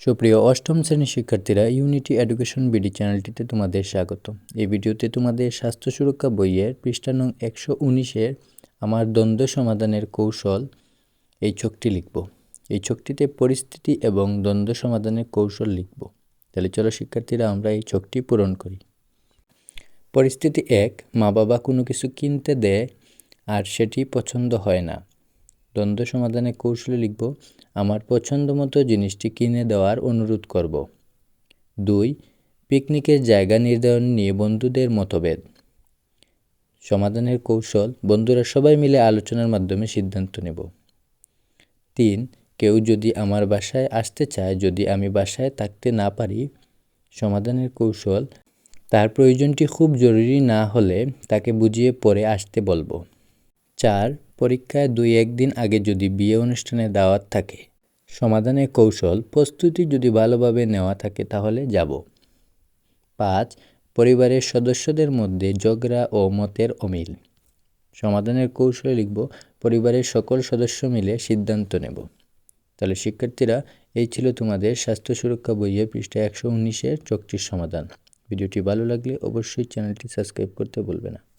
সুপ্রিয় অষ্টম শ্রেণির শিক্ষার্থীরা ইউনিটি এডুকেশন বিডি চ্যানেলটিতে তোমাদের স্বাগত এই ভিডিওতে তোমাদের স্বাস্থ্য সুরক্ষা বইয়ের পৃষ্ঠা নং একশো উনিশের আমার দ্বন্দ্ব সমাধানের কৌশল এই ছকটি লিখব। এই ছকটিতে পরিস্থিতি এবং দ্বন্দ্ব সমাধানের কৌশল লিখব। তাহলে চলো শিক্ষার্থীরা, আমরা এই ছকটি পূরণ করি। পরিস্থিতি এক মা বাবা কোনো কিছু কিনতে দেয় আর সেটি পছন্দ হয় না। দ্বন্দ্ব সমাধানের কৌশলে লিখব, আমার পছন্দ মতো জিনিসটি কিনে দেওয়ার অনুরোধ করব। দুই, পিকনিকের জায়গা নির্ধারণ নিয়ে বন্ধুদের মতভেদ। সমাধানের কৌশল, বন্ধুরা সবাই মিলে আলোচনার মাধ্যমে সিদ্ধান্ত নেব। তিন, কেউ যদি আমার বাসায় আসতে চায়, যদি আমি বাসায় থাকতে না পারি, সমাধানের কৌশল, তার প্রয়োজনটি খুব জরুরি না হলে তাকে বুঝিয়ে পরে আসতে বলব। চার, পরীক্ষায় দুই একদিন আগে যদি বিয়ে অনুষ্ঠানে দাওয়াত থাকে। সমাধানের কৌশল, প্রস্তুতি যদি ভালোভাবে নেওয়া থাকে তাহলে যাব। পাঁচ, পরিবারের সদস্যদের মধ্যে ঝগড়া ও মতের অমিল। সমাধানের কৌশলে লিখব, পরিবারের সকল সদস্য মিলে সিদ্ধান্ত নেব। তাহলে শিক্ষার্থীরা, এই ছিল তোমাদের স্বাস্থ্য সুরক্ষা বইয়ের পৃষ্ঠা একশো উনিশের চকটির সমাধান। ভিডিওটি ভালো লাগলে অবশ্যই চ্যানেলটি সাবস্ক্রাইব করতে বলবে না।